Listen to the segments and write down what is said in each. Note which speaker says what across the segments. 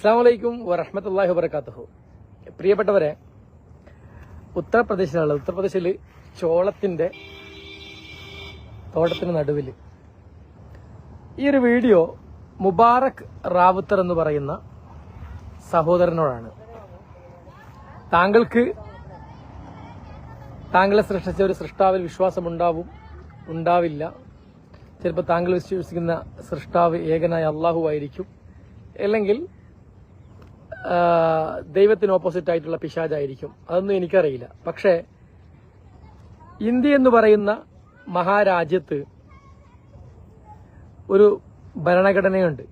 Speaker 1: അസ്സാം വലൈക്കും വറഹമത്തല്ലാഹി വബർക്കാത്തുഹു പ്രിയപ്പെട്ടവരെ ഉത്തർപ്രദേശിലാണ് ഉത്തർപ്രദേശിൽ ചോളത്തിന്റെ തോട്ടത്തിന് നടുവിൽ. ഈ ഒരു വീഡിയോ മുബാറക് റാവുത്തർ എന്ന് പറയുന്ന സഹോദരനോടാണ്. താങ്കൾക്ക് താങ്കളെ സൃഷ്ടിച്ച ഒരു സൃഷ്ടാവിൽ വിശ്വാസം ഉണ്ടാവും ഉണ്ടാവില്ല. ചിലപ്പോൾ താങ്കൾ വിശ്വസിക്കുന്ന സൃഷ്ടാവ് ഏകനായ അള്ളാഹു ആയിരിക്കും. അല്ലെങ്കിൽ ദൈവത്തിന് ഓപ്പോസിറ്റ് ആയിട്ടുള്ള പിശാജായിരിക്കും അതൊന്നും എനിക്കറിയില്ല. പക്ഷേ ഇന്ത്യ എന്ന് പറയുന്ന മഹാരാജ്യത്ത് ഒരു ഭരണഘടനയുണ്ട്.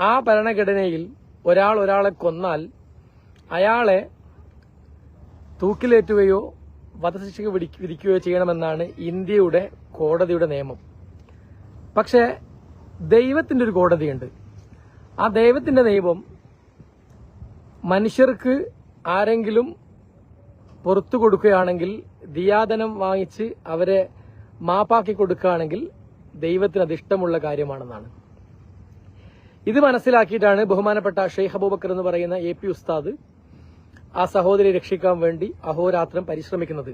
Speaker 1: ആ ഭരണഘടനയിൽ ഒരാൾ ഒരാളെ കൊന്നാൽ അയാളെ തൂക്കിലേറ്റുകയോ വധശിക്ഷ വിധി- വിധിക്കുകയോ ചെയ്യണമെന്നാണ് ഇന്ത്യയുടെ കോടതിയുടെ നിയമം. പക്ഷേ ദൈവത്തിന്റെ ഒരു കോടതിയുണ്ട്. ആ ദൈവത്തിന്റെ നിയമം മനുഷ്യർക്ക് ആരെങ്കിലും പുറത്തു കൊടുക്കുകയാണെങ്കിൽ ദിയാദനം വാങ്ങിച്ച് അവരെ മാപ്പാക്കി കൊടുക്കുകയാണെങ്കിൽ ദൈവത്തിന് അത് ഇഷ്ടമുള്ള കാര്യമാണെന്നാണ്. ഇത് മനസ്സിലാക്കിയിട്ടാണ് ബഹുമാനപ്പെട്ട ഷെയ്ഖ് അബൂബക്കർ എന്ന് പറയുന്ന എ പി ഉസ്താദ് ആ സഹോദരി രക്ഷിക്കാൻ വേണ്ടി അഹോരാത്രം പരിശ്രമിക്കുന്നത്.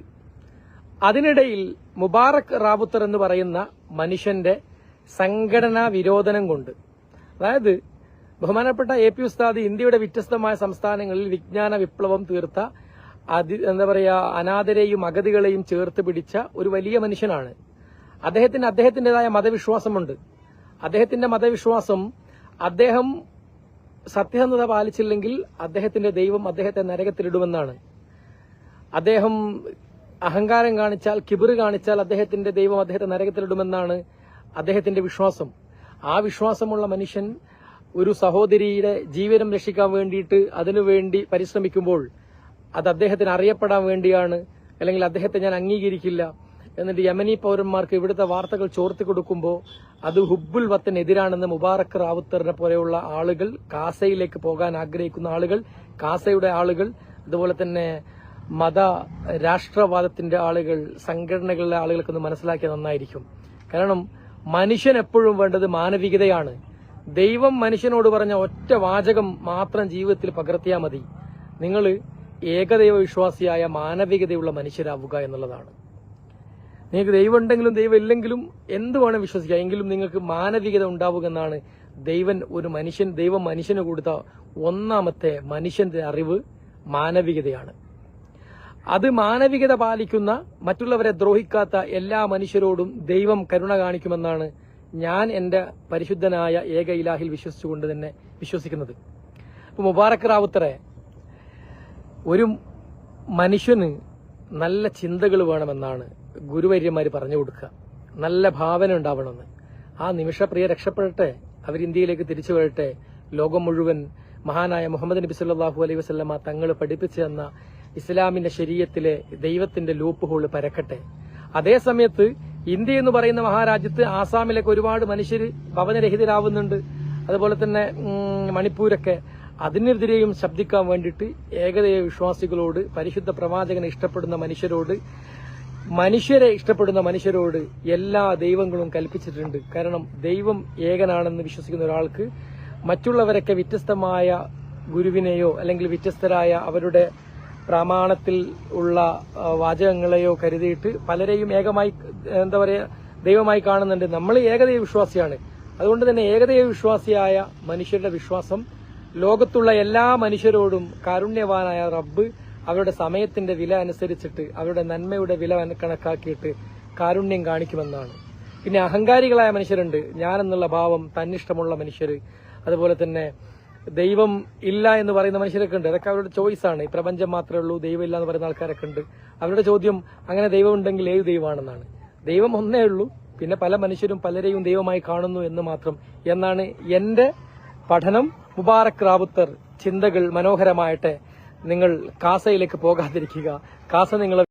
Speaker 1: അതിനിടയിൽ മുബാറക് റാവുത്തർ എന്ന് പറയുന്ന മനുഷ്യന്റെ സംഘടനാ വിരോധനം കൊണ്ട്. അതായത് ബഹുമാനപ്പെട്ട എ പി ഉസ്താദ് ഇന്ത്യയുടെ വ്യത്യസ്തമായ സംസ്ഥാനങ്ങളിൽ വിജ്ഞാന വിപ്ലവം തീർത്ത അതി എന്താ പറയുക അനാഥരെയും അഗതികളെയും ചേർത്ത് പിടിച്ച ഒരു വലിയ മനുഷ്യനാണ്. അദ്ദേഹത്തിന് അദ്ദേഹത്തിന്റെതായ മതവിശ്വാസമുണ്ട്. അദ്ദേഹത്തിന്റെ മതവിശ്വാസം അദ്ദേഹം സത്യസന്ധത പാലിച്ചില്ലെങ്കിൽ അദ്ദേഹത്തിന്റെ ദൈവം അദ്ദേഹത്തെ നരകത്തിലിടുമെന്നാണ്. അദ്ദേഹം അഹങ്കാരം കാണിച്ചാൽ കിബിറ് കാണിച്ചാൽ അദ്ദേഹത്തിന്റെ ദൈവം അദ്ദേഹത്തെ നരകത്തിലിടുമെന്നാണ് അദ്ദേഹത്തിന്റെ വിശ്വാസം. ആ വിശ്വാസമുള്ള മനുഷ്യൻ ഒരു സഹോദരിയുടെ ജീവനം രക്ഷിക്കാൻ വേണ്ടിയിട്ട് അതിനുവേണ്ടി പരിശ്രമിക്കുമ്പോൾ അത് അദ്ദേഹത്തിന് അറിയപ്പെടാൻ വേണ്ടിയാണ് അല്ലെങ്കിൽ അദ്ദേഹത്തെ ഞാൻ അംഗീകരിക്കില്ല എന്നിട്ട് യമനി പൗരന്മാർക്ക് ഇവിടുത്തെ വാർത്തകൾ ചോർത്തി കൊടുക്കുമ്പോൾ അത് ഹുബുൽ വത്തിനെതിരാണെന്ന് മുബാറക് റാവുത്തറിനെ പോലെയുള്ള ആളുകൾ കാസയിലേക്ക് പോകാൻ ആഗ്രഹിക്കുന്ന ആളുകൾ കാസയുടെ ആളുകൾ അതുപോലെ തന്നെ മത രാഷ്ട്രവാദത്തിന്റെ ആളുകൾ സംഘടനകളിലെ ആളുകൾക്കൊന്ന് മനസ്സിലാക്കിയാൽ നന്നായിരിക്കും. കാരണം മനുഷ്യൻ എപ്പോഴും വേണ്ടത് മാനവികതയാണ്. ദൈവം മനുഷ്യനോട് പറഞ്ഞ ഒറ്റ വാചകം മാത്രം ജീവിതത്തിൽ പകർത്തിയാൽ മതി. നിങ്ങൾ ഏകദൈവ വിശ്വാസിയായ മാനവികതയുള്ള മനുഷ്യരാവുക എന്നുള്ളതാണ്. നിങ്ങൾക്ക് ദൈവം ഉണ്ടെങ്കിലും ദൈവം ഇല്ലെങ്കിലും എന്ത് വേണം വിശ്വസിക്കുക? എങ്കിലും നിങ്ങൾക്ക് മാനവികത ഉണ്ടാവുക എന്നാണ് ദൈവൻ ഒരു മനുഷ്യൻ ദൈവം മനുഷ്യന് കൊടുത്ത ഒന്നാമത്തെ മനുഷ്യന്റെ അറിവ് മാനവികതയാണ്. അത് മാനവികത പാലിക്കുന്ന മറ്റുള്ളവരെ ദ്രോഹിക്കാത്ത എല്ലാ മനുഷ്യരോടും ദൈവം കരുണ കാണിക്കുമെന്നാണ് ഞാൻ എന്റെ പരിശുദ്ധനായ ഏക ഇലാഹിൽ വിശ്വസിച്ചുകൊണ്ട് തന്നെ വിശ്വസിക്കുന്നത്. അപ്പോൾ മുബാറക് റാവുത്തറെ ഒരു മനുഷ്യന് നല്ല ചിന്തകൾ വേണമെന്നാണ് ഗുരുവര്യന്മാർ പറഞ്ഞു കൊടുക്കുക. നല്ല ഭാവന ഉണ്ടാവണമെന്ന്. ആ നിമിഷപ്രിയ രക്ഷപ്പെടട്ടെ അവർ ഇന്ത്യയിലേക്ക് തിരിച്ചു വരട്ടെ. ലോകം മുഴുവൻ മഹാനായ മുഹമ്മദ് നബി സല്ലല്ലാഹു അലൈഹി വസല്ലമ തങ്ങൾ പഠിപ്പിച്ചു തന്ന ഇസ്ലാമിന്റെ ശരീരത്തിലെ ദൈവത്തിന്റെ ലൂപ്പ് ഹോൾ പരക്കട്ടെ. അതേ സമയത്ത് ഇന്ത്യ എന്ന് പറയുന്ന മഹാരാജ്യത്ത് ആസാമിലൊക്കെ ഒരുപാട് മനുഷ്യർ ഭവനരഹിതരാവുന്നുണ്ട്. അതുപോലെ തന്നെ മണിപ്പൂരൊക്കെ അതിനെതിരെയും ശബ്ദിക്കാൻ വേണ്ടിയിട്ട് ഏകദൈവ വിശ്വാസികളോട് പരിശുദ്ധ പ്രവാചകനെ ഇഷ്ടപ്പെടുന്ന മനുഷ്യരോട് മനുഷ്യരെ ഇഷ്ടപ്പെടുന്ന മനുഷ്യരോട് എല്ലാ ദൈവങ്ങളും കൽപ്പിച്ചിട്ടുണ്ട്. കാരണം ദൈവം ഏകനാണെന്ന് വിശ്വസിക്കുന്ന ഒരാൾക്ക് മറ്റുള്ളവരൊക്കെ വ്യത്യസ്തമായ ഗുരുവിനെയോ അല്ലെങ്കിൽ വ്യത്യസ്തരായ അവരുടെ പ്രമാണത്തിൽ ഉള്ള വാചകങ്ങളെയോ കരുതിയിട്ട് പലരെയും ഏകമായി എന്താ പറയുക ദൈവമായി കാണുന്നുണ്ട്. നമ്മൾ ഏകദൈവ വിശ്വാസിയാണ്. അതുകൊണ്ട് തന്നെ ഏകദൈവ വിശ്വാസിയായ മനുഷ്യരുടെ വിശ്വാസം ലോകത്തുള്ള എല്ലാ മനുഷ്യരോടും കാരുണ്യവാനായ റബ്ബ് അവരുടെ സമയത്തിന്റെ വില അനുസരിച്ചിട്ട് അവരുടെ നന്മയുടെ വില കണക്കാക്കിയിട്ട് കാരുണ്യം കാണിക്കുമെന്നാണ്. പിന്നെ അഹങ്കാരികളായ മനുഷ്യരുണ്ട്. ഞാനെന്നുള്ള ഭാവം തന്നിഷ്ടമുള്ള മനുഷ്യർ അതുപോലെ തന്നെ ദൈവം ഇല്ല എന്ന് പറയുന്ന മനുഷ്യരൊക്കെ ഉണ്ട്. അതൊക്കെ അവരുടെ ചോയ്സ് ആണ്. ഈ പ്രപഞ്ചം മാത്രമേ ഉള്ളൂ ദൈവം ഇല്ല എന്ന് പറയുന്ന ആൾക്കാരൊക്കെ ഉണ്ട്. അവരുടെ ചോദ്യം അങ്ങനെ ദൈവം ഉണ്ടെങ്കിൽ ഏത് ദൈവമാണെന്നാണ്. ദൈവം ഒന്നേ ഉള്ളൂ. പിന്നെ പല മനുഷ്യരും പലരെയും ദൈവമായി കാണുന്നു എന്ന് മാത്രം. എന്നാണ് എന്റെ പഠനം. മുബാറക് റാവുത്തർ ചിന്തകൾ മനോഹരമായിട്ട് നിങ്ങൾ കാസയിലേക്ക് പോകാതിരിക്കുക. കാസ നിങ്ങളെ